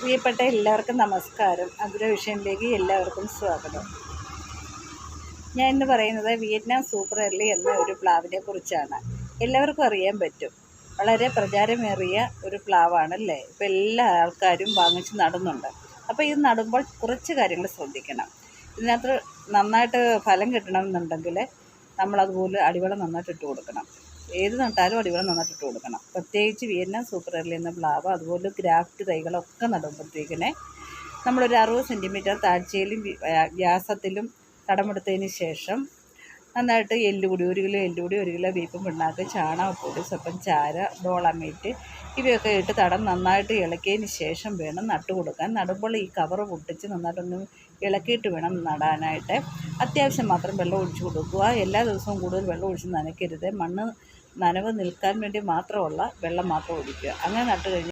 പ്രിയപ്പെട്ട എല്ലാവർക്കും നമസ്കാരം. അഗ്രവിഷനിലേക്ക് എല്ലാവർക്കും സ്വാഗതം. ഞാൻ ഇന്ന് പറയുന്നത് വിയറ്റ്നാം സൂപ്പർ എർലി എന്ന ഒരു പ്ലാവിനെ കുറിച്ചാണ്. എല്ലാവർക്കും അറിയാൻ പറ്റും. വളരെ പ്രചാരമേറിയ ഒരു പ്ലാവാണ് അല്ലേ ഇപ്പം എല്ലാ ആൾക്കാരും വാങ്ങിച്ച് നടുന്നുണ്ട്. അപ്പോൾ ഇത് നടുമ്പോൾ കുറച്ച് കാര്യങ്ങൾ ശ്രദ്ധിക്കണം. ഇതിനകത്ത് നന്നായിട്ട് ഫലം കിട്ടണമെന്നുണ്ടെങ്കിൽ നമ്മളതുപോലെ അടിവളം നന്നായിട്ട് ഇട്ട് കൊടുക്കണം ഏത് നട്ടാലും അടിവളം നന്നായിട്ട് ഇട്ട് കൊടുക്കണം. പ്രത്യേകിച്ച് വിയറ്റ്നാം സൂപ്പർ എർലി എന്ന പ്ലാവ് അതുപോലെ ഗ്രാഫ്റ്റ് തൈകളൊക്കെ നടുമ്പോഴത്തേക്കിനെ നമ്മളൊരു അറുപത് സെന്റിമീറ്റർ താഴ്ചയിലും വ്യാസത്തിലും തടമെടുത്തതിന് ശേഷം നന്നായിട്ട് എല്ലുപൊടി ഒരു കിലോ എല്ലുപൊടി ഒരു കിലോ ബീഫും പിണ്ണാക്ക് ചാണകപ്പൊടി സ്വപ്പം ചാര ഡോളമേറ്റ് ഇവയൊക്കെ ഇട്ട് തടം നന്നായിട്ട് ഇളക്കിയതിന് ശേഷം വേണം നട്ടു കൊടുക്കാൻ. നടുമ്പോൾ ഈ കവർ പൊട്ടിച്ച് നന്നായിട്ടൊന്ന് ഇളക്കിയിട്ട് വേണം നടാനായിട്ട്. അത്യാവശ്യം മാത്രം വെള്ളം ഒഴിച്ചു കൊടുക്കുക. എല്ലാ ദിവസവും കൂടുതൽ വെള്ളം ഒഴിച്ച് നനയ്ക്കരുത്. മണ്ണ് നനവ് നിൽക്കാൻ വേണ്ടി മാത്രമുള്ള വെള്ളം മാത്രം ഒഴിക്കുക. അങ്ങനെ നട്ട്